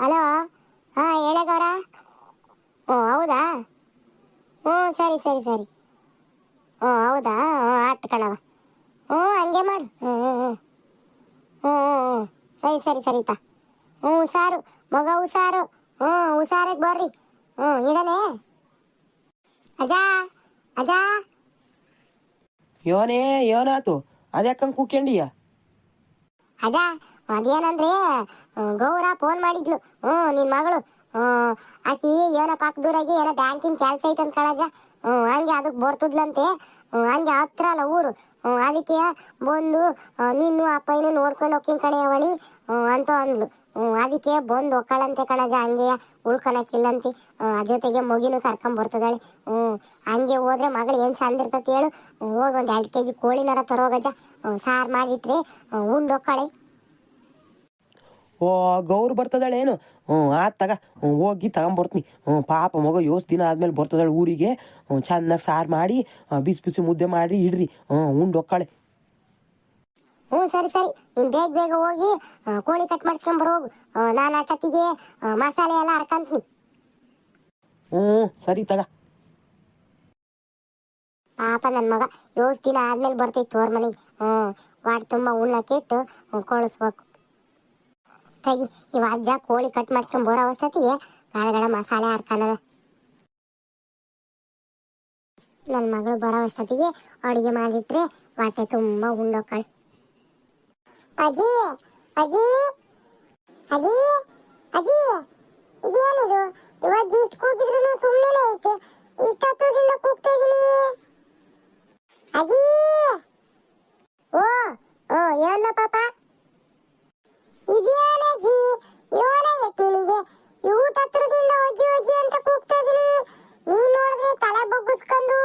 Hello? ಹಾಂ ಹೇಳಗೌರ ಓ ಹೌದಾ? ಹ್ಞೂ ಸರಿ ಸರಿ ಸರಿ. ಹ್ಞೂ ಹೌದಾ? ಹ್ಞೂ ಆಯ್ತು ಕಣವ ಹ್ಞೂ ಹಂಗೆ ಮಾಡು. ಹ್ಞೂ ಹ್ಞೂ ಹ್ಞೂ. ಹ್ಞೂ ಹ್ಞೂ ಹ್ಞೂ. ಸರಿ ಸರಿ ಸರಿ ತಾ. ಹ್ಞೂ ಹುಷಾರು. ಮಗ ಹುಷಾರು. ಹ್ಞೂ ಹುಷಾರಾಗಿ ಬರ್ರಿ. ಹ್ಞೂ ಇಡನೆ. ಅಜಾ ಅಜಾ. ಯೋನೇ ಯೋನಾತು. ಅದ್ಯಾಕಂಗೆ ಕೂಕ್ಯಂಡಿಯಾ? ಅಜ ಅದೇನಂದ್ರೆ ಗೌರ ಫೋನ್ ಮಾಡಿದ್ಲು. ಹ್ಞೂ ನಿನ್ ಮಗಳು. ಆಕಿ ಏನೋ ಪಕ್ಕದೂರಾಗಿ ಏನೋ ಬ್ಯಾಂಕಿನ ಕೆಲಸ ಐತಂತ ಕಣಜ. ಹ್ಞೂ ಹಂಗೆ ಅದಕ್ಕೆ ಬರ್ತದ್ಲಂತೆ. ಹಂಗೆ ಹತ್ರ ಅಲ್ಲ ಊರು ಅದಕ್ಕೆ ಬಂದು ನೀನು ಅಪ್ಪಯ್ಯನು ನೋಡ್ಕೊಂಡು ಹೋಗ್ತೀನಿ ಕಣೆ ಅವಳಿ ಅಂತ ಅಂದ್ಲು. ಅದಕ್ಕೆ ಬಂದು ಒಕ್ಕಳಂತೆ ಕಣಜ, ಹಂಗೆ ಉಳ್ಕೊಳಕ್ಕಿಲ್ಲಂತೆ. ಜೊತೆಗೆ ಮಗಿನೂ ಕರ್ಕೊಂಡ್ ಬರ್ತದಾಳೆ. ಹ್ಞೂ ಹಂಗೆ ಹೋದ್ರೆ ಮಗಳು ಏನು ಸಂದಿರ್ತತಿ ಹೇಳು. ಹೋಗಿ ಒಂದು ಎರಡು ಕೆ ಜಿ ಕೋಳಿನಾರ ತರೋಗಜ. ಸಾರು ಮಾಡಿಟ್ರೆ ಉಂಡು ಒಕ್ಕಳೆ. ಓ ಗೌರು ಬರ್ತದಳೇನು? ಹ್ಞೂ ಆತ್ ತಗ. ಹ್ಞೂ ಹೋಗಿ ತಗೊಂಬರ್ತೀನಿ. ಹ್ಞೂ ಪಾಪ ಮಗ ಯೋಸ್ ದಿನ ಆದ್ಮೇಲೆ ಬರ್ತದಾಳೆ ಊರಿಗೆ. ಹ್ಞೂ ಚೆನ್ನಾಗಿ ಸಾರು ಮಾಡಿ ಬಿಸಿ ಬಿಸಿ ಮುದ್ದೆ ಮಾಡಿ ಇಡ್ರಿ. ಹ್ಞೂ ಉಂಡು ಒಕ್ಕಳೆ. ಹ್ಞೂ ಸರಿ ಸರಿ. ನೀನು ಬೇಗ ಬೇಗ ಹೋಗಿ ಕೋಳಿ ಕಟ್ ಮಾಡಿಸ್ಕೊಂಡ್ ಬರೋಗು ನಾನು ಅಟ್ಟತ್ತಿಗೆ ಮಸಾಲೆ ಎಲ್ಲ ಹರ್ಕಂತೀನಿ ಹ್ಞೂ ಸರಿ ತಗ. ಪಾಪ ನನ್ನ ಮಗ ಯೋಸ್ ದಿನ ಆದ್ಮೇಲೆ ಬರ್ತೈತೆ ತೋರ್ ಮನೆಗೆ. ಹ್ಞೂ ವಾಟ್ ತುಂಬ ಉಣ್ಣಕ್ಕೆ ಇಟ್ಟು ಹ್ಞೂ ಕಳಿಸ್ಬೇಕು. ತೆಗಿ ಇವ ಅಜ್ಜ, ಕೋಳಿ ಕಟ್ ಮಾಡಿಸ್ಕೊಂಡು ಬರೋ ಅಷ್ಟೊತ್ತಿಗೆ ಗಾಳಗಡ ಮಸಾಲೆ ಹರ್ಕನ ನನ್ನ ಮಗಳು ಬರೋ ಅಷ್ಟೊತ್ತಿಗೆ ಅಡುಗೆ ಮಾಡಿಟ್ರೆ ಹೊಟ್ಟೆ ತುಂಬ ಉಂಡೋಕಳು. ಅಜಿ ಅಜಿ ಅಜಿ ಅಜಿ ಇದೇನಿದು? ಇವತ್ತು ಇಷ್ಟು ಕೂಗಿದ್ರು ಸುಮ್ಮನೆ ಐತೆ. ಇಷ್ಟೊತ್ತದಿಂದ ಕೂಗ್ತಾ ಇದೀನಿ. ಅಜಿ ಓ ಓ, ಏನ ಪಾಪ? ಇದೇನಜ್ಜಿ ಏನಾಗೈತೆ ಇವನ ಈ ಊಟ ಹತ್ರದಿಂದ ಒಜ್ಜಿ ಒಜ್ಜಿ ಅಂತ ಕೂಗ್ತಾ ಇದೀನಿ ನೋಡಿದ್ರೆ ತಲೆ ಬಗ್ಗಿಸ್ಕೊಂಡು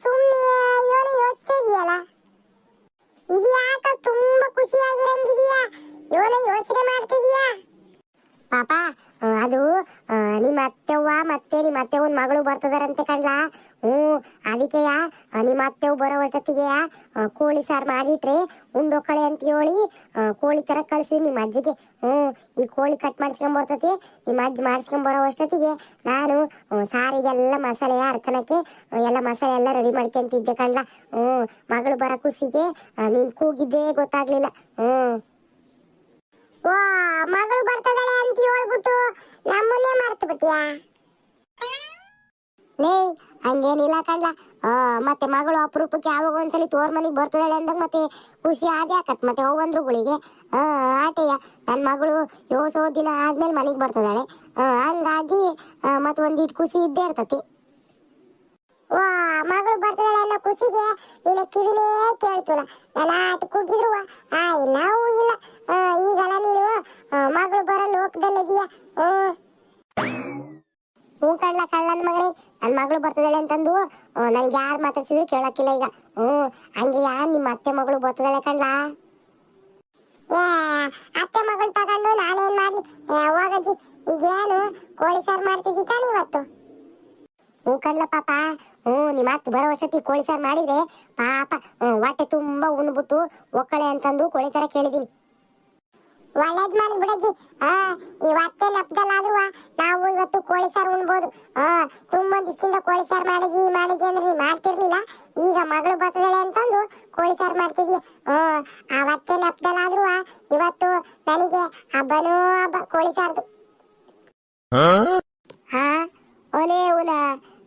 ಸುಮ್ಮನೆ ಏನೋ ಯೋಚಿಸ್ತಾ ಇದು ಯಾಕ ತುಂಬಾ ಖುಷಿಯಾಗಿರಂಗಿದೀಯ? ಯೋನ ಯೋಚನೆ ಮಾಡ್ತಿದೀಯಾ? ಪಾಪ ಅದು ನಿಮ್ಮ ಅತ್ತೆವ್ವ ಮತ್ತೆ ನಿಮ್ಮ ಅತ್ತೆವನ್ ಮಗಳು ಬರ್ತದಾರಂತೆ ಕಣ್ಲಾ. ಹ್ಞೂ ಅದಕ್ಕೆ ನಿಮ್ಮ ಅತ್ತೆವ್ ಬರೋ ಅಷ್ಟೊತ್ತಿಗೆ ಆ, ಕೋಳಿ ಸಾರು ಮಾಡಿಟ್ರೆ ಉಂಡೋಕಳೆ ಅಂತ ಹೇಳಿ ಆ, ಕೋಳಿ ತರ ಕಳ್ಸಿ ನಿಮ್ಮ ಅಜ್ಜಿಗೆ. ಹ್ಞೂ ಈ ಕೋಳಿ ಕಟ್ ಮಾಡಿಸ್ಕೊಂಡ್ ಬರ್ತತಿ ನಿಮ್ಮ ಅಜ್ಜಿ ಮಾಡಿಸ್ಕೊಂಡ್ ಬರೋ ಅಷ್ಟೊತ್ತಿಗೆ ನಾನು ಸಾರಿಗೆಲ್ಲ ಮಸಾಲೆ ಅರ್ಕನಕ್ಕೆ ಎಲ್ಲ ಮಸಾಲೆ ಎಲ್ಲ ರೆಡಿ ಮಾಡ್ಕೊಂತಿದ್ದೆ ಕಣ್ಲ ಹ್ಞೂ ಮಗಳು ಬರೋ ಖುಷಿಗೆ ನಿನ್ ಕೂಗಿದ್ದೇ ಗೊತ್ತಾಗ್ಲಿಲ್ಲ. ಹ್ಞೂ. ಮಗಳು ಬರ್ತದಾಳೆ ಅಂತ ಹೇಳ್ಬಿಟ್ಟು ನಮ್ಮನ್ನೇ ಮರ್ತು ಬಿಟ್ಟಿಯಾ ಲೇ ಹಂಗೇನಿಲ್ಲ ಕಣ್ಲ. ಆ, ಮತ್ತೆ ಮಗಳು ಅಪರೂಪಕ್ಕೆ ಯಾವಾಗ ಒಂದ್ಸಲಿ ತೋರ್ ಮನೆಗೆ ಬರ್ತದಾಳೆ ಅಂದಾಗ ಮತ್ತೆ ಖುಷಿ ಆದ್ಯ ಆಕತ್ ಮತ್ತೆ ಹೋಗಂದ್ರುಗಳಿಗೆ ಆ ಆಟೆಯ ನನ್ನ ಮಗಳು ಯೋಸೋ ದಿನ ಆದ್ಮೇಲೆ ಮನೆಗೆ ಬರ್ತದಾಳೆ. ಹಂಗಾಗಿ ಮತ್ತೆ ಒಂದಿಟ್ಟು ಖುಷಿ ಇದ್ದೇ ಇರ್ತತಿ. ವಾ ಮಗಳು ಬರ್ತದಾಳೆ ಅನ್ನೋ ಖುಷಿಗೆ ನಿನ್ನ ಕಿವಿನೇ ಕೇಳ್ತಲ್ಲ. ನಾನು ಆಟ ಕೂಗಿದ್ರು ಆ ಇಲ್ಲ. ಇಲ್ಲ ಈಗಲ್ಲ ನೀನು ಮಗಳು ಬರೋ ಲೋಕದಲ್ಲಿದೀಯ ಹ್ಮ್. ಹ್ಞೂ ಕಳ್ಳ ನನ್ನ ಮಗನೇ ನನ್ನ ಮಗಳು ಬರ್ತದಾಳೆ ಅಂತಂದು ನನ್ಗೆ ಯಾರು ಮಾತಾಡ್ಸಿದ್ರು ಕೇಳಕ್ಕಿಲ್ಲ ಈಗ. ಹ್ಞೂ ಹಂಗೆ ಯಾ ನಿಮ್ಮ ಅತ್ತೆ ಮಗಳು ಬರ್ತದಾಳೆ ಕಣ್ಲ? ಅತ್ತೆ ಮಗಳು ತಗೊಂಡು ನಾನೇನ್ ಮಾಡ್ಲಿ? ಯಾವಾಗ ಹೋಗಜ್ಜಿ ಈಗೇನು ಕೋಳಿ ಸಾರು ಮಾಡ್ತಿದ್ದಿ ತಾನೇ ಇವತ್ತು ಹ್ಞೂ ಕಣ್ಲ ಪಾಪ ಹ್ಞೂ ನಿಮ್ಮ ಅತ್ತೆ ಬರೋ ವರ್ಷತಿ ಕೋಳಿ ಸಾರು ಮಾಡಿದ್ರೆ ಪಾಪ ಹ್ಞೂ ಹೊಟ್ಟೆ ತುಂಬಾ ಉಣ್ಬಿಟ್ಟು ಒಕ್ಕಳೆ ಅಂತಂದು ಕೋಳಿ ಸಾರ ಕೇಳಿದೀನಿ. ಒಳ್ಳೇದ್ ಮಾಡಿ ಬಿಡಜ್ಜಿ. ಆ ಇವತ್ತೇ ನಪ್ದಲ್ಲಾದ್ರೂ ನಾವು ಇವತ್ತು ಕೋಳಿ ಸಾರು ಉಣ್ಬೋದು. ಆ ತುಂಬಾ ದಿವಸದಿಂದ ಕೋಳಿ ಸಾರು ಮಾಡಿದ್ವಿ ಮಾಡಿದ್ವಿ ಅಂದ್ರೆ ನೀವ್ ಮಾಡ್ತಿರ್ಲಿಲ್ಲ. ಈಗ ಮಗಳು ಬರ್ತದಳೆ ಅಂತಂದು ಕೋಳಿ ಸಾರು ಮಾಡ್ತಿದ್ವಿ. ಹ್ಮ್ ಅವತ್ತೇ ನಪ್ದಲ್ಲಾದ್ರೂ ಇವತ್ತು ನನಗೆ ಹಬ್ಬನೂ ಹಬ್ಬ ಕೋಳಿ ಸಾರ್ದು. ಹಾ? ಒಲೆ ಉಲ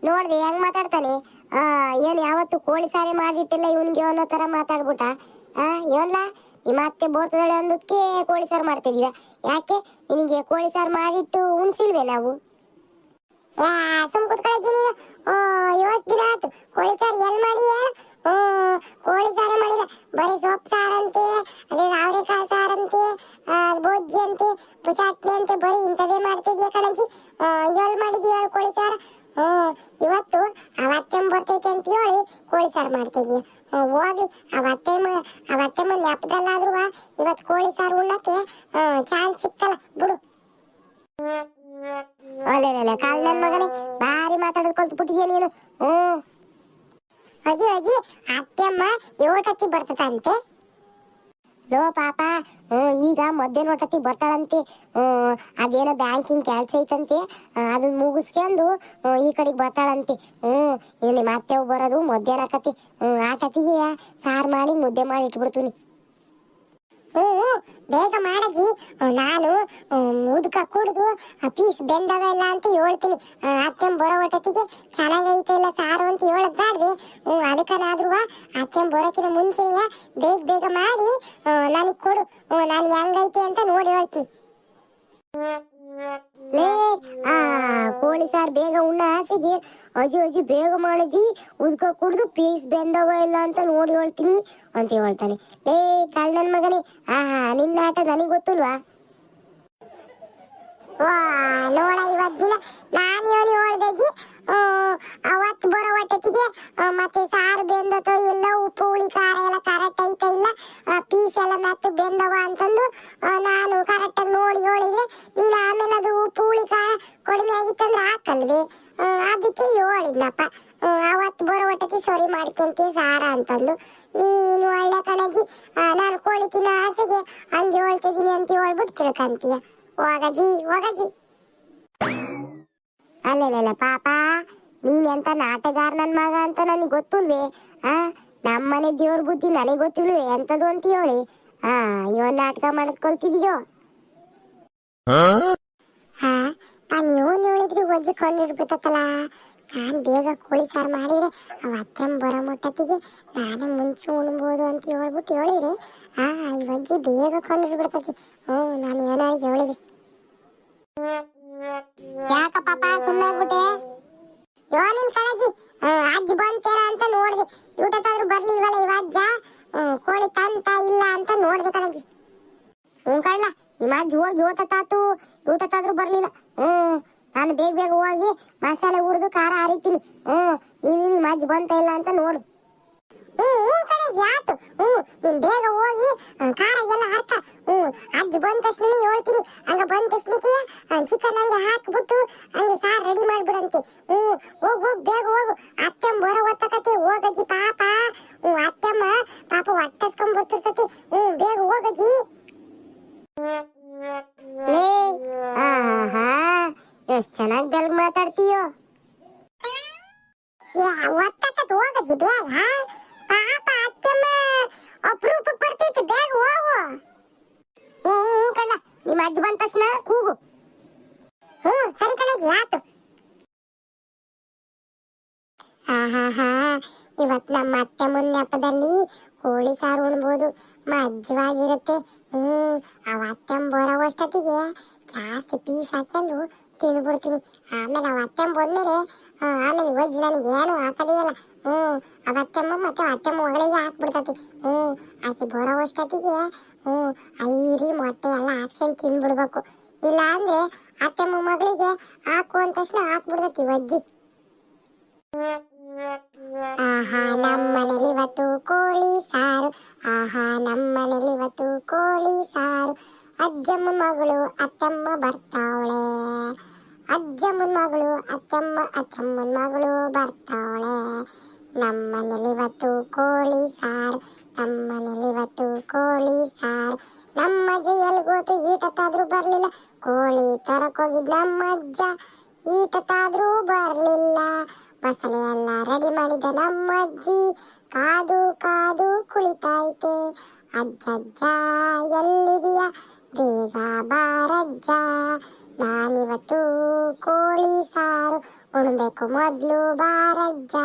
ನೋಡ್ದೆ ಹೆಂಗ್ ಮಾತಾಡ್ತಾನೆ? ಆ ಏನ್ ಯಾವತ್ತು ಕೋಳಿ ಸಾರಿ ಮಾಡಿಟ್ಟಿಲ್ಲ ಇವನ್ಗೆ ಅನ್ನೋ ತರ ಮಾತಾಡ್ಬಿಟ್ಟ. ಆ ಇವನ್ಲ ನಿಮ್ಮ ಮತ್ತೆ ಬೋತದಳೆ ಅಂದಕ್ಕೆ ಕೋಳಿ ಸಾರು ಮಾಡ್ತಿದೀವ ಯಾಕೆ? ನಿನಗೆ ಕೋಳಿ ಸಾರು ಮಾಡಿಟ್ಟು ಉಣ್ಸಿಲ್ವೇ ನಾವು? ಸುಮ್ ಕುತ್ಕೊಳ್ಳಿ ಇವತ್ತು ದಿನ ಆಯ್ತು. ಕೋಳಿ ಸಾರು ಎಲ್ ಮಾಡಿ ಕೋಳಿ ಸಾರೇ ಮಾಡಿಲ್ಲ ಬರೀ ಸೊಪ್ಪು ಸಾರಂತೆ, ಅದೇ ಅವರೆಕಾಳು ಸಾರಂತೆ ಬೊಜ್ಜಿ ಅಂತೆ ಚಟ್ನಿ ಅಂತೆ, ಬರೀ ಇಂಥದೇ ಮಾಡ್ತಿದ್ಯಾ ಕಣಜಿ ಎಲ್ಲಿ ಎಲ್ ಮಾಡಿದ್ಯಾ ಕೋಳಿ ಸಾರು? ಇವತ್ತು ಅವತ್ತೆಮ್ ಬರ್ತೈತೆ ಅಂತ ಹೇಳಿ ಕೋಳಿ ಸಾರು ಮಾಡ್ತಿದ್ಯಾ ಹ್ಮ್, ಹೋಗ್ಲಿ. ಅವತ್ತೆಮ್ಮ ಅವತ್ತೆಮ್ಮ ನೆಪದಲ್ಲಾದ್ರೂ ಇವತ್ತು ಕೋಳಿ ಸಾರು ಉಣ್ಣಕ್ಕೆ ಚಾನ್ಸ್ ಸಿಕ್ತಲ್ಲ. ಬಿಡು. ಒಳ್ಳೆ ಕಾಲ್ ನನ್ ಮಗನೇ, ಭಾರಿ ಮಾತಾಡೋದು ಕಲ್ತು ಬಿಟ್ಟಿದ್ಯಾ ನೀನು? ಹ್ಮ್. ಅಜ್ಜಿ ಅಜ್ಜಿ ಅತ್ತೆಮ್ಮ ಏಟತ್ತಿ ಬರ್ತದಂತೆ. ಲೋ ಪಾಪ ಹ್ಮ್ ಈಗ ಮಧ್ಯಾಹ್ನ ಹೊಟ್ಟತಿ ಬರ್ತಾಳಂತೆ ಹ್ಮ್ ಅದೇನೋ ಬ್ಯಾಂಕಿಂಗ್ ಕೆಲ್ಸ ಐತಂತೆ ಆ, ಅದನ್ನ ಮುಗಿಸ್ಕೊಂಡು ಹ್ಮ್, ಈ ಕಡೆಗೆ ಬರ್ತಾಳಂತೆ ಹ್ಮ್ ಇದು ನಿಮ್ಮ ಅತ್ತೆ ಬರೋದು ಮಧ್ಯಾಹ್ನ ಆಕತಿ ಹ್ಮ್ ಆಟತಿಗೆ ಸಾರು ಮಾಡಿ ಮುದ್ದೆ ಮಾಡಿ ಇಟ್ಬಿಡ್ತೀನಿ ಬೇಗ ಮಾಡಜಿ ನಾನು ಉದ್ಕ ಕುಡಿದು ಪೀಸ್ ಬೆಂದವೆಲ್ಲ ಅಂತ ಹೇಳ್ತೀನಿ. ಅತ್ತೆ ಬರೋ ಒಟ್ಟತಿಗೆ ಚೆನ್ನಾಗೈತೆ ಇಲ್ಲ ಸಾರು ಅಂತ ಹೇಳದ್ ಬ್ಯಾಡ್ರಿ. ಹ್ಞೂ ಅದಕ್ಕನಾದ್ರೂ ಅತ್ತೆ ಬರೋಕಿನ ಮುಂಚೆಯ ಬೇಗ ಬೇಗ ಮಾಡಿ ನನಗೆ ಕೊಡು. ನಾನು ಹೆಂಗೈತೆ ಅಂತ ನೋಡಿ ಹೇಳ್ತೀನಿ. ಲೇ, ಆ, ಕೋಳಿ ಸಾರ್ ಬೇಗ ಉಣ್ಣ ಆಸೆಗೆ ಅಜ್ಜಿ ಅಜ್ಜಿ, ಬೇಗ ಮಾಡಜ್ಜಿ ಉದ್ಕ ಕುಡ್ದು ಪೀಸ್ ಬೆಂದವ ಇಲ್ಲ ಅಂತ ನೋಡಿ ಹೇಳ್ತೀನಿ ಅಂತ ಹೇಳ್ತಾನೆ. ಲೇ ಕಳ್ ನನ್ ಮಗನೇ. ಆಹಾ, ನಿನ್ನ ಆಟ ನನಗೆ ಗೊತ್ತಿಲ್ವಾ? ವಾ, ನೋಡ ಇವತ್ತಿನ ನಾನು ಇವನು ಹೇಳ್ದಜ್ಜಿ ಅವತ್ತು ಬರೋ ಹೊಟ್ಟೆತಿಗೆ ಮತ್ತೆ ಸಾರು ಬೆಂದತೋ ಇಲ್ಲ, ಉಪ್ಪು, ಹುಳಿ, ಖಾರ ಎಲ್ಲ ಕರೆಕ್ಟ್ ಐತ ಇಲ್ಲ ಪೀಸ್ ಎಲ್ಲ ಮತ್ತೆ ಬೆಂದವ ಅಂತಂದು ನಾನು ಕರೆಕ್ಟಾಗಿ ನೋಡಿ ಹೇಳಿದ್ರೆ, ನೀನು ಆಮೇಲೆ ಅದು ಉಪ್ಪು, ಹುಳಿ, ಖಾರ ಕಡಿಮೆ ಆಗಿತ್ತಂದ್ರೆ ಹಾಕಲ್ವಿ? ಅದಕ್ಕೆ ಹೇಳಿದ್ನಪ್ಪ. ಅವತ್ತು ಬರೋ ಹೊಟ್ಟೆತಿ ಸರಿ ಮಾಡ್ಕೊಂತೀವಿ ಸಾರ ಅಂತಂದು. ನೀನು ಒಳ್ಳೆ ಕಣಜಿ ನಾನು ಕೋಳಿ ತಿನ್ನೋ ಆಸೆಗೆ ಹಂಗೆ ಹೇಳ್ತಿದ್ದೀನಿ ಅಂತ ಹೇಳ್ಬಿಟ್ಟು ತಿಳ್ಕಂತೀಯ. ಹೋಗಜಿ ಹೋಗಜಿ. ಅಲ್ಲಲ್ಲ ಪಾಪ ನೀನ್ ಎಂತ ನಾಟಗಾರ ನನ್ ಮಗ ಅಂತ ನನಗೆ ಗೊತ್ತಿಲ್ವೇ? ಆ ನಮ್ಮನೆ ದೇವ್ರ ಬುದ್ಧಿ ನನಗೆ ಗೊತ್ತಿಲ್ವೇ? ಎಂತದು ಅಂತ ಹೇಳಿ. ಆ ಇವನ್ ನಾಟಕ ಮಾಡ್ಕೊಳ್ತಿದ್ಯೋ? ಹಾ? ನಾನು ಇವನ್ ಹೇಳಿದ್ರು ಒಜ್ಜಿ ಕೊಂಡಿರ್ಬಿಟ್ಟತ್ತಲ್ಲ ನಾನ್ ಬೇಗ ಕೋಳಿ ಸಾರು ಮಾಡಿದ್ರೆ ಅವ ಅತ್ತೆ ಬರೋ ಮುಟ್ಟತ್ತಿಗೆ ನಾನೇ ಮುಂಚೆ ಉಣ್ಬೋದು ಅಂತ ಹೇಳ್ಬಿಟ್ಟು ಹೇಳಿದ್ರೆ ಆ ಈ ಬೇಗ ಕೊಂಡಿರ್ಬಿಡ್ತತಿ ಹ್ಞೂ ನಾನು ಇವನಾಗಿ ಹೇಳಿದೆ. ಯಾಕ ಪಾಪ ಆಗ್ಬಿಟ್ಟೆ? ಯೋನಿಲ್ ಕಣಜಿ. ಹ್ಮ್, ಅಜ್ಜ ಬಂತೇನ ಅಂತ ನೋಡ್ದೆ. ಊಟಕ್ಕಾದ್ರೂ ಬರ್ಲಿಲ್ವಲ್ಲ ಇವ ಅಜ್ಜ ಕೋಳಿ ತಂತ ಇಲ್ಲ ಅಂತ ನೋಡ್ದೆ ಕಣಜಿ. ಹ್ಞೂ ಕಳ್ಳ ನಿಮ್ಮ ಅಜ್ಜ ಹೋಗಿ ಊಟ ತಾತು. ಊಟ ತಾದ್ರೂ ಬರ್ಲಿಲ್ಲ. ಹ್ಮ್ ನಾನು ಬೇಗ ಬೇಗ ಹೋಗಿ ಮಸಾಲೆ ಹುರಿದು ಖಾರ ಹರಿತೀನಿ ಹ್ಮ್ ನೀನು ನಿಮ್ಮ ಅಜ್ಜ ಬಂತ ಇಲ್ಲ ಅಂತ ನೋಡು. ಹ್ಮ್ ಕಣಜಿ ಆತು. ಹ್ಮ್ ನೀನ್ ಬೇಗ ಹೋಗಿ ಎಲ್ಲ ಹಾಕ ಹ್ಮ್ ಅಜ್ಜ ಬಂದ ತಕ್ಷಣ ಹೇಳ್ತೀನಿ. ಹಂಗ ಬಂದ ತಕ್ಷಣಕ್ಕೆ ಚಿಕನ್ ಹಂಗೆ ಹಾಕ್ಬಿಟ್ಟು, ಹಂಗೆ ಸಾರು ರೆಡಿ ಮಾಡ್ಬಿಡಂತೆ. ಹ್ಮ್ ಹೋಗಿ ಹೋಗಿ, ಬೇಗ ಹೋಗು. ಅತ್ತೆಮ್ಮ ಬರೋ ಹೊತ್ತಕತೆ ಹೋಗಜ್ಜಿ ಪಾಪ. ಹ್ಮ್ ಅತ್ತೆಮ್ಮ ಪಾಪ ಹೊಟ್ಟಸ್ಕೊಂಡ್ ಬರ್ತಿರ್ತತಿ. ಹ್ಮ್ ಬೇಗ ಹೋಗಜ್ಜಿ. ಎಷ್ಟ್ ಚೆನ್ನಾಗಿ ಬೆಲ್ಗ್ ಮಾತಾಡ್ತೀಯೋ. ಒತ್ತಕತ್ ಹೋಗಜ್ಜಿ ಬೇಗ ಪಾಪ ಅತ್ತೆಮ್ಮ ಅಪರೂಪ ಬರ್ತೈತೆ, ಬೇಗ ಹೋಗು. ಹ್ಞೂ ಕಣ್ಣ, ನಿಮ್ಮ ಅಜ್ಜ ಬಂದ ತಕ್ಷಣ ಕೂಗು. ಹ್ಞೂ ಸರಿ ಕಣಜ್ಜಿ ಆತು ಆಹಾಹಾ, ಇವತ್ ನಮ್ಮ ಅತ್ತೆ ಮುನ್ನೆಪದಲ್ಲಿ ಕೋಳಿ ಸಾರು ಉಣ್ಬೋದು. ಮಜ್ಜವಾಗಿರುತ್ತೆ. ಹ್ಮ್, ಅವ ಅತ್ತೆಮ್ ಬರೋವಷ್ಟೊತ್ತಿಗೆ ಜಾಸ್ತಿ ಪೀಸ್ ಹಾಕೊಂಡು ತಿಂದ್ಬಿಡ್ತೀನಿ ಆಮೇಲೆ ಅವ ಅತ್ತೆಮ್ ಬಂದ್ಮೇಲೆ ಆಮೇಲೆ ವಜ್ಜಿ ನನಗೆ ಏನು ಹಾಕದೇ ಇಲ್ಲ. ಹ್ಮ್. ಅವ ಅತ್ತೆಮ್ಮ ಮತ್ತೆ ಅತ್ತೆಮ್ಮ ಮಗಳಿಗೆ ಹಾಕ್ಬಿಡ್ತತಿ. ಹ್ಮ್. ಆಕಿ ಬರೋವಷ್ಟೊತ್ತಿಗೆ ಹ್ಮ್, ಐರಿ ಮೊಟ್ಟೆ ಎಲ್ಲ ಹಾಕ್ಸ್ಕೊಂಡ್ ತಿನ್ಬಿಡ್ಬೇಕು. ಇಲ್ಲ ಅಂದ್ರೆ ಅತ್ತೆಮ್ಮ ಮಗಳಿಗೆ ಹಾಕು ಅಂದ ತಕ್ಷಣ ಹಾಕ್ಬಿಡ್ತತಿ ವಜ್ಜಿ. ಆಹಾ ನಮ್ಮನೇಲಿ ಇವತ್ತು ಕೋಳಿ ಸಾರು. ಆಹಾ ನಮ್ಮನೇಲಿ ಇವತ್ತು ಕೋಳಿ ಸಾರು. ಅಜ್ಜಮ್ಮ ಮಗಳು, ಅತ್ತಮ್ಮ ಬರ್ತಾವಳೆ. ಅಜ್ಜಮ್ಮನ ಮಗಳು, ಅತ್ತಮ್ಮ, ಅತ್ತಮ್ಮನ ಮಗಳು ಬರ್ತಾವಳೆ. ನಮ್ಮನೇಲಿ ಇವತ್ತು ಕೋಳಿ ಸಾರ್ ನಮ್ಮನೆಲಿವತ್ತು ಕೋಳಿ ಸಾರ್. ನಮ್ಮ ಅಜ್ಜ ಎಲ್ಗೋತು ಈಟತ್ತಾದ್ರೂ ಬರಲಿಲ್ಲ. ಕೋಳಿ ತರಕೋಗಿದ್ ನಮ್ಮ ಅಜ್ಜ ಈಟತ್ತಾದ್ರೂ ಬರಲಿಲ್ಲ. ಮಸಾಲೆ ಎಲ್ಲ ರೆಡಿ ಮಾಡಿದ ನಮ್ಮ ಅಜ್ಜಿ ಕಾದು ಕಾದು ಕುಳಿತಾಯ್ತೆ ಅಜ್ಜಜ್ಜ, ಎಲ್ಲಿದೆಯ? ಬೇಗ ಬಾರಜ್ಜ, ನಾನಿವತ್ತು ಕೋಳಿ ಸಾರು. ಉಣ್ಬೇಕು. ಮೊದ್ಲು ಬಾರಜ್ಜ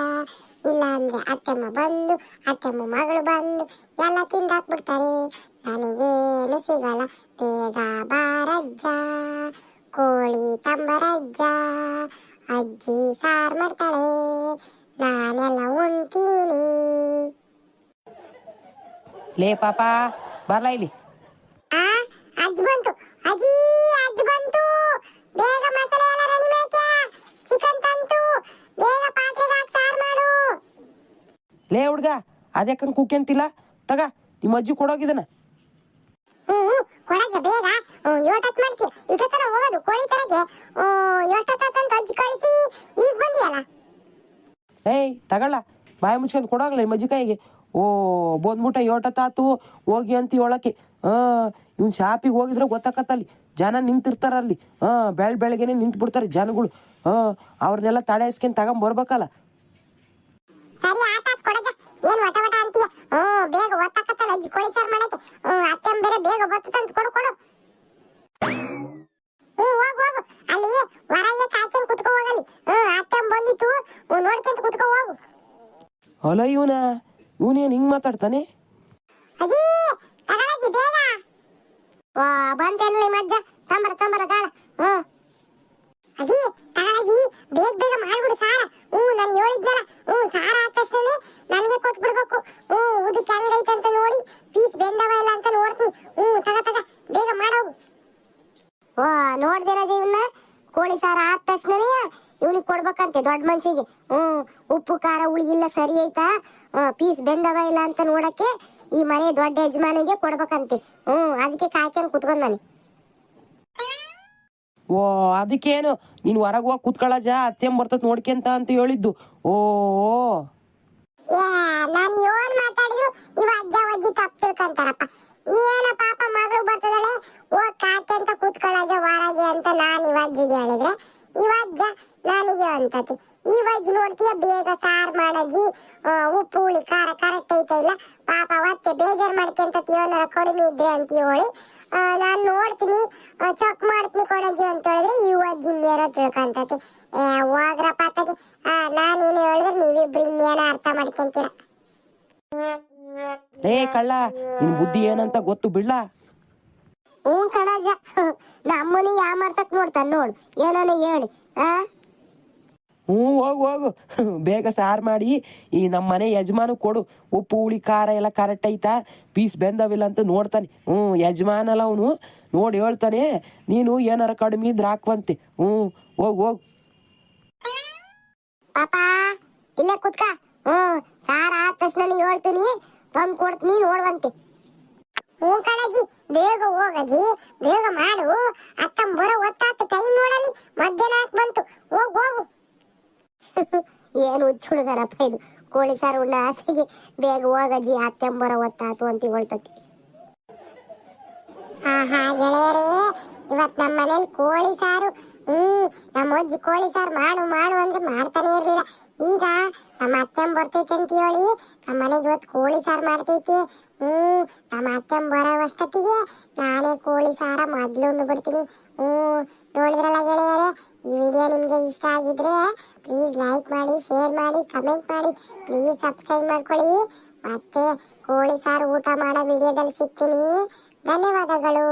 ಇಲ್ಲ ಅಂದ್ರೆ ಅತ್ತೆಮ್ಮ ಬಂದು, ಅತ್ತೆಮ್ಮ ಮಗಳು ಬಂದು ಎಲ್ಲ ತಿಂದಾಕ್ಬಿಡ್ತಾರೆ. ನನಗೇನು ಸಿಗಲ್ಲ. ಬೇಗ ಬಾರಜ್ಜ, ಕೋಳಿ ತಂಬರಜ್ಜ, ಅಜ್ಜಿ ಸಾರ್ ಮಾಡ್ತಾಳೆ. ನಾನೆಲ್ಲ ಉಣ್ತೀನಿ. ಲೇ ಪಾಪ, ಬರ್ಲಾ ಇಲ್ಲಿ ಆ ಅಜ್ಜಿ ಬಂತು ಅಜ್ಜಿ ಅಜ್ಜಿ ಬಂತು ಬೇಗ ಮಸಾಲೆ ಎಲ್ಲ ರೆಡಿ ಮಾಡ್ಕ್ಯಾ ಚಿಕನ್ ತಂತು ಬೇಗ ಪಾತ್ರೆಗೆ ಹಾಕಿ ಸಾರ್ ಮಾಡು ಲೇ ಹುಡ್ಗ ಅದ್ಯಾಕಂಗೆ ಕುಕ್ಕೆಂತಿಲ್ಲ ತಗ ನಿಮ್ಮ ಅಜ್ಜಿ ಕೊಡೋಗಿದನ ಬೇಗ. ಯೋಟತ್ ಮಾಡ್ಕಿ ಇಟತನ ಹೋಗೋದು ಕೋಳಿ ತರಗೆ ಯೋಟತ್ತ ಅಜ್ಜಿ ಕಳಿಸಿ ಈಗ ಬಂದಿಯಲ್ಲ? ಏಯ್ ತಗೊಳ್ಳ. ಬಾಯಿ ಮುಚ್ಕೊಂಡು ಕೊಡೋಗಲ್ಲ ನಿಮ್ಮ ಅಜ್ಜಿ ಕೈಗೆ. ಓ ಬಂದ್ಬಿಟ್ಟ ಯೋಟತಾತು ಹೋಗಿ ಅಂತ ಹೇಳಕ್ಕೆ ಹಾಂ ಇವ್ನು ಶಾಪಿಗೆ ಹೋಗಿದ್ರೆ ಗೊತ್ತಾಕತ್ತಲ್ಲಿ. ಜನ ನಿಂತಿರ್ತಾರಲ್ಲಿ ಹಾಂ ಬೆಳ್ ಬೆಳಗ್ಗೆನೆ ನಿಂತು ಬಿಡ್ತಾರೆ ಜನಗಳು. ಹಾಂ ಅವ್ರನ್ನೆಲ್ಲ ತಡೆ ಇಸ್ಕೊಂಡ್ ತಗೊಂಬರ್ಬೇಕಲ್ಲ ಸರಿ ಏನ್ ವಟ ವಟ ಅಂತೀಯ? ಓ ಬೇಗ ಒತ್ತಾಕತ್ತಲ್ಲ ಅಜ್ಜಿ ಕೋಳಿ ಸಾರು ಮಾಡಕ್ಕೆ. ಹ್ಮ್ ಅತ್ತೆ ಬೇರೆ ಬೇಗ ಬರ್ತದಂತ ಕೊಡು ಕೊಡು. ಹ್ಮ್ ಹೋಗು ಹೋಗು. ಅಲ್ಲಿ ಹೊರಗೆ ಕಾಯ್ಕೊಂಡ್ ಕುತ್ಕೋ ಹೋಗಲಿ ಹ್ಮ್ ಅತ್ತೆ ಬಂದಿತ್ತು. ನೋಡ್ಕೊಂತ ಕುತ್ಕೋ ಹೋಗು. ಅಲ್ಲ ಇವನ ಇವನೇನು ಹಿಂಗೆ ಮಾತಾಡ್ತಾನೆ? ಅಜ್ಜಿ ತಗಳಜ್ಜಿ ಬೇಗ. ಓ ಬಂತೇನ್ಲಿ ಮಜ್ಜ. ತಂಬರ ತಂಬರ ಗಾಳ. ಹ್ಮ್ ಅಜ್ಜಿ ತಗಳಜ್ಜಿ ಬೇಗ ಬೇಗ ಮಾಡ್ಬಿಡು ಸಾರ ಹ್ಮ್ ನಾನು ಹೇಳಿದ್ನಲ್ಲ ಹ್ಮ್ ಸಾರ ಆದ ತಕ್ಷಣ ನನಗೆ ಕೊಟ್ಬಿಡ್ಬೇಕು ಹ್ಮ್ ಉದಕ್ಕೆ ಹೆಂಗೈತೆ ಅಂತ ನೋಡಿ ಪೀಸ್ ಬೆಂದವ ಇಲ್ಲ ಅಂತ ನೋಡ್ತೀನಿ ಹ್ಮ್ ತಗ ತಗ ಬೇಗ ಮಾಡೋಗು ವಾ ನೋಡ್ದೇನ ಇವನ್ನ ಕೋಳಿ ಸಾರ ಆದ ತಕ್ಷಣ ಇವನಿಗೆ ಕೊಡ್ಬೇಕಂತೆ ದೊಡ್ಡ ಮನುಷ್ಯಗೆ ಹ್ಮ್ ಉಪ್ಪು ಖಾರ ಹುಳಿ ಇಲ್ಲ ಸರಿ ಐತಾ ಪೀಸ್ ಬೆಂದವ ಇಲ್ಲ ಅಂತ ನೋಡಕ್ಕೆ ಈ ಮನೆ ದೊಡ್ಡ ಯಜಮಾನಿಗೆ ಕೊಡ್ಬೇಕಂತೆ. ಹ್ಮ್ ಅದಕ್ಕೆ ಕಾಯ್ಕೊಂಡು ಕುತ್ಕೊಂಡ್ ನಾನು ಓ ಅದಕ್ಕೇನು? ನೀನು ಹೊರಗ್ ಹೋಗಿ ಕುತ್ಕೊಳ್ಳಜ ಅತ್ತೆಂ ಬರ್ತತ್ ನೋಡ್ಕೆಂತ ಅಂತ ಹೇಳಿದ್ದು. ಓ ನಾನು ಏನ್ ಮಾತಾಡಿದ್ರು ಇವ ಅಜ್ಜ ಅಜ್ಜಿ ತಪ್ಪು ತಿಳ್ಕೊಂತಾರಪ್ಪ. ಏನ ಪಾಪ ಮಗಳು ಬರ್ತದಳೆ? ಓ ಕಾಕೆ ಅಂತ ಕೂತ್ಕೊಳ್ಳೋಜ ವಾರಾಗೆ ಅಂತ ನಾನು ಇವ ಅಜ್ಜಿಗೆ ಹೇಳಿದ್ರೆ. ಇವ ಅಜ್ಜ ನನಗೆ ಅಂತತಿ. ಈ ವಜ್ ನೋಡ್ತೀಯ ಬೇಗ ಸಾರ್ ಮಾಡಜ್ಜಿ. ಉಪ್ಪು ಹುಳಿ ಖಾರ ಕರೆಕ್ಟ್ ಐತೆ ಇಲ್ಲ? ಪಾಪ ಅವತ್ತೆ ಬೇಜಾರ್ ಮಾಡ್ಕೊಂತತಿ ಏನಾರ ಕಡಿಮೆ ಇದ್ರೆ ಅಂತ ಹೇಳಿ. ನಾನು ನೋಡ್ತೀನಿ. ಚೆಕ್ ಮಾಡ್ತೀನಿ ಕೊಡಜ್ಜಿ ಅಂತ ಹೇಳಿದ್ರೆ ಈ ಅಜ್ಜಿ ಇನ್ನೇನೋ ತಿಳ್ಕೊಂತತಿ. ಏ ಹೋಗ್ರಪ್ಪ ಅತ್ತಗೆ. ನಾನೇನು ಹೇಳಿದ್ರೆ ನೀವಿಬ್ರು ಇನ್ನೇನೋ ಅರ್ಥ ಮಾಡ್ಕೊಂತೀರ? ಲೇ ಕಳ್ಳ ನಿನ್ ಬುದ್ಧಿ ಏನಂತ ಗೊತ್ತು ಬಿಡ್ಲ? ಹ್ಞೂ ಕಣಜ ನಮ್ಮನಿ ಯಾ ಮಾಡ್ಸಕ್ ನೋಡ್ತಾನ ನೋಡು. ಏನಾನ ಹೇಳಿ ಆ? ಹ್ಞೂ, ಹೋಗು ಹೋಗು. ಬೇಗ ಸಾರು ಮಾಡಿ ಈ ನಮ್ಮ ಮನೆ ಯಜಮಾನ ಕೊಡು. ಉಪ್ಪು, ಹುಳಿ, ಖಾರ ಎಲ್ಲ ಕರೆಕ್ಟ್ ಐತಾ? ಪೀಸ್ ಬೆಂದವಿಲ್ಲ ಅಂತ ನೋಡ್ತಾನೆ. ಹ್ಞೂ, ಯಜಮಾನಲ್ಲ ಅವನು. ನೋಡಿ ಹೇಳ್ತಾನೆ, ನೀನು ಏನಾರ ಕಡಿಮೆ ಇದ್ರೆ ಹಾಕುವಂತೆ. ಹ್ಞೂ, ಹೋಗು ಹೋಗು. ಪಾಪ, ಇಲ್ಲೇ ಕುತ್ಕ. ಹ್ಮ್ ಸಾರ ಆದ ತಕ್ಷಣ ಹೇಳ್ತೀನಿ. ತಂದು ಕೊಡ್ತೀನಿ ನೋಡುವಂತೆ. ಹ್ಞೂ ಕಣಜ್ಜಿ ಬೇಗ ಹೋಗಜ್ಜಿ ಬೇಗ ಮಾಡು. ಅತ್ತಂ ಬರೋ ಹೊತ್ತಾತು, ಟೈಮ್ ನೋಡಲಿ. ಮಧ್ಯಾಹ್ನ ಬಂತು. ಹೋಗ್, ಹೋಗು. ಏನು ಹುಚ್ಚುಡುಗರಪ್ಪ ಇದು ಕೋಳಿ ಸಾರು ಉಣ್ಣ ಆಸೆಗೆ ಬೇಗ ಹೋಗಜ್ಜಿ ಅತ್ತೆಂಬರ ಬರೋ ಹೊತ್ತಾತು ಅಂತ ಹೇಳ್ತತಿ. ಆಹಾ, ಗೆಳೆಯರೇ, ಇವತ್ ನಮ್ಮ ಮನೇಲಿ ಕೋಳಿ ಸಾರು, ಹ್ಮ್, ನಮ್ಮ ಅಜ್ಜಿ ಕೋಳಿ ಸಾರು ಮಾಡು ಮಾಡು ಅಂದ್ರೆ ಮಾಡ್ತಾನೆ ಇರ್ಲಿಲ್ಲ. ಈಗ ನಮ್ಮ ಅತ್ತೆಂ ಬರ್ತೈತೆ ಅಂತ ಹೇಳಿ, ನಮ್ಮ ಮನೆಗೆ ಇವತ್ತು ಕೋಳಿ ಸಾರು ಮಾಡ್ತೈತಿ. ಹ್ಮ್, ನಮ್ಮ ಅತ್ತೆಂ ಬರೋ ಅಷ್ಟೊತ್ತಿಗೆ ನಾನೇ ಕೋಳಿ ಸಾರ ಮೊದ್ಲು ಬಿಡ್ತೀನಿ. ಹ್ಮ್ ನೋಡಿದ್ರಲ್ಲ ಗೆಳೆಯರೇ, ಈ ವಿಡಿಯೋ ನಿಮಗೆ ಇಷ್ಟ ಆಗಿದ್ರೆ ಪ್ಲೀಸ್ ಲೈಕ್ ಮಾಡಿ ಶೇರ್ ಮಾಡಿ ಕಮೆಂಟ್ ಮಾಡಿ ಪ್ಲೀಸ್ ಸಬ್ಸ್ಕ್ರೈಬ್ ಮಾಡ್ಕೊಳ್ಳಿ. ಮತ್ತೆ ಕೋಳಿ ಸಾರು ಊಟ ಮಾಡೋ ವಿಡಿಯೋದಲ್ಲಿ ಸಿಗ್ತೀನಿ. ಧನ್ಯವಾದಗಳು.